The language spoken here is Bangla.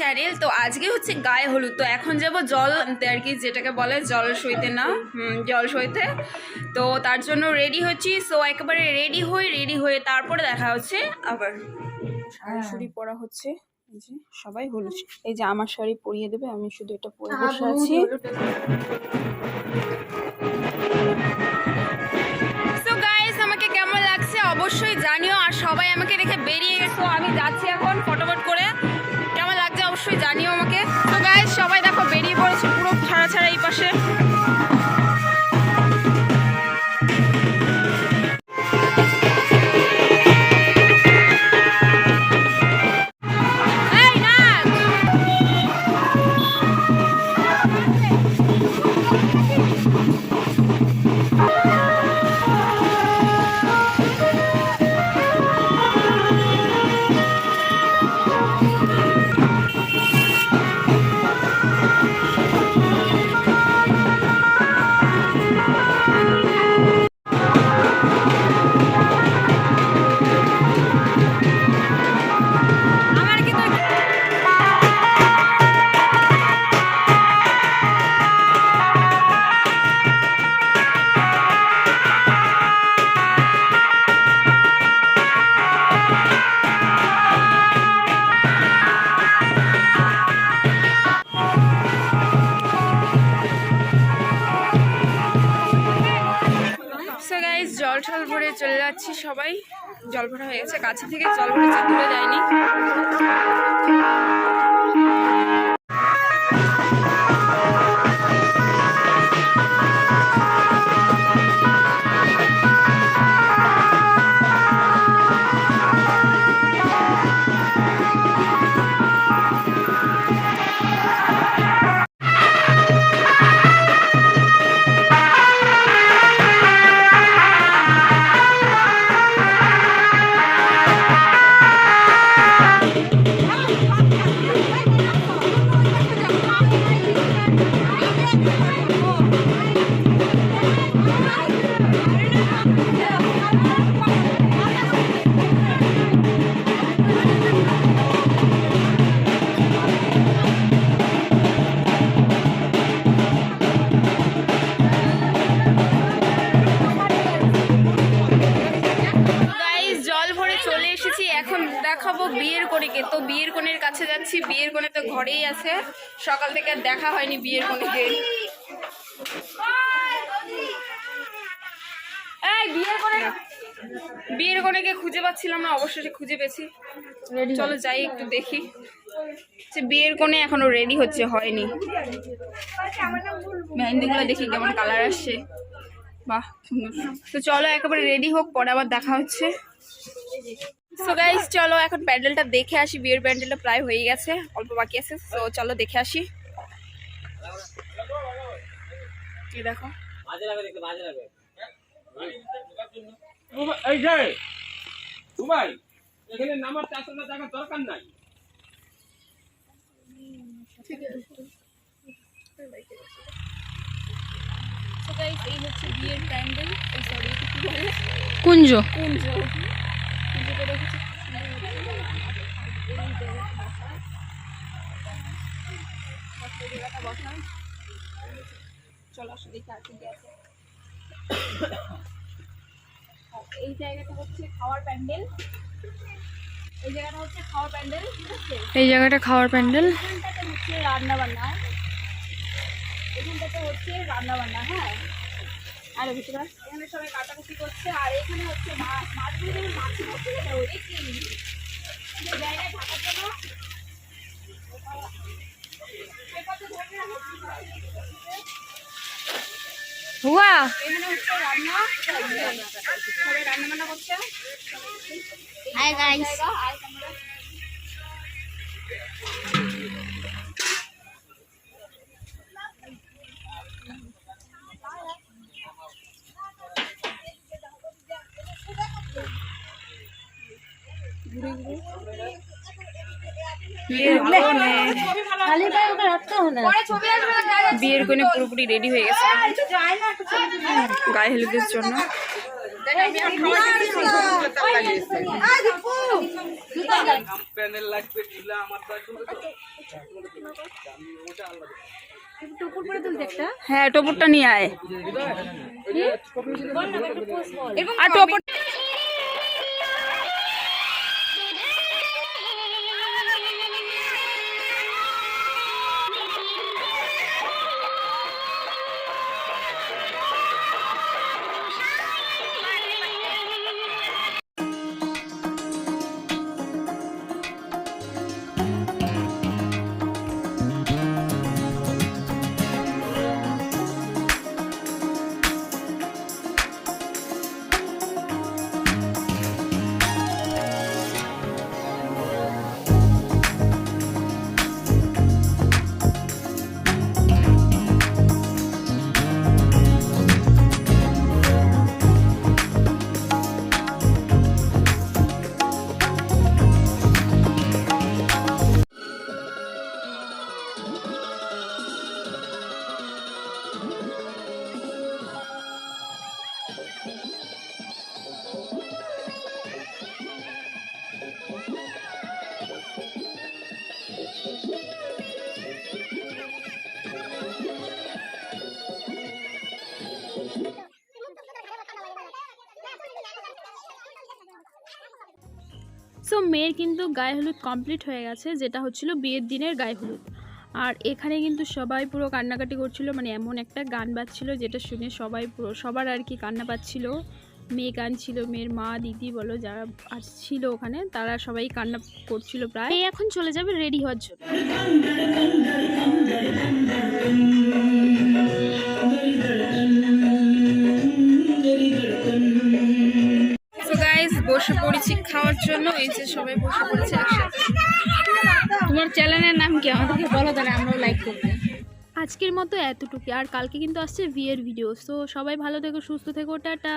চ্যানেল তো আজকে হচ্ছে গায়ে হলুদ। তো এখন যাব জল আনতে আর কি যেটাকে বলে জল সইতে না জল সইতে। তো তার জন্য রেডি হচ্ছি। সো একেবারে রেডি হই রেডি হয়ে তারপরে দেখা হচ্ছে আবার। শাড়ি পরা হচ্ছে। এই যে সবাই হলুদ। এই যে আমার শাড়ি পরিয়ে দেবে আমি শুধু এটা পরে বসে আছি। আমাকে কেমন লাগছে অবশ্যই জানিও আর সবাই আমাকে দেখে বেরিয়ে গেছো। আমি যাচ্ছি এখন ফটোফট করে সো গাইজ জল ঠল ভরে চলে যাচ্ছি সবাই। জল ভরা হয়ে গেছে, কাছে থেকে জল ভরে দূরে যায়নি কনেকে তো বিয়ের কনের কাছে যাচ্ছি বিয়ের কনে তো ঘরেই আছে। সকাল থেকে আর দেখা হয়নি বিয়ের কনেকে এই বিয়ের কনে বিয়ের কনেকে খুঁজে পাচ্ছিলাম না অবশেষে খুঁজে পেয়েছি। চলো যাই একটু দেখি। যে বিয়ের কোণে এখনও রেডি হচ্ছে হয়নি। মেহেন্দিগুলো দেখি কেমন কালার আসছে। বাহ সুন্দর। তো চলো একেবারে রেডি হোক পরে আবার দেখা হচ্ছে। সো গাইস চলো এখন প্যান্ডেলটা দেখে আসি। বিয়ের প্যান্ডেলটা প্রায় হয়ে গেছে অল্প বাকি আছে। তো চলো দেখে আসি। দেখো? এই যে এখানে নামার দরকার নাই। কুঞ্জ। কুঞ্জ। কুঞ্জটা রেখেছি এই জায়গাটা বসা বসা এই জায়গাটা চলো আসো দেখি আর এই জায়গাটা হচ্ছে খাওয়ার প্যান্ডেল। এই জায়গাটা হচ্ছে খাওয়ার প্যান্ডেল এই জায়গাটা খাওয়ার প্যান্ডেল এখানটাতে হচ্ছে রান্না বান্না এখানটাতে হচ্ছে রান্না বান্না হ্যাঁ। আর ভিতরে এখানে সবাই কাটাকুটি করছে আর এখানে হচ্ছে মাছ মাছগুলো যেমন মাছি সেটা জায়গায় থাকার জন্য। এখানে হচ্ছে রান্না। সবাই রান্না বান্না করছে হাই গাইস বিয়ের কোণে বিয়ের কোণে পুরোপুরি রেডি হয়ে গেছে। গায়ে হলুদের জন্য। তো এখন হ্যাঁ টোপরটা নিয়ে আয়। আর টোপর মেয়ের কিন্তু গায়ে হলুদ কমপ্লিট হয়ে গেছে যেটা হচ্ছিল বিয়ের দিনের গায়ে হলুদ আর এখানে কিন্তু সবাই পুরো কান্নাকাটি করছিল মানে এমন একটা গান বাজছিল যেটা শুনে সবাই পুরো সবার আর কি কান্না পাচ্ছিল মেয়ে গান ছিল মেয়ের মা দিদি বলো যারা আর ছিল ওখানে তারা সবাই কান্না করছিল প্রায় এখন চলে যাবে রেডি হওয়ার জন্য তো বসে পড়েছি খাওয়ার জন্য এই যে সবাই বসে পড়েছে একসাথে। তোমার চ্যানেলের নাম কি? আমাদেরকে বলো তাহলে আমরাও লাইক করব। আজকের মতো এতটুকু আর কালকে কিন্তু আসছে বিয়ের ভিডিও তো সবাই ভালো থেকো সুস্থ থেকো টাটা।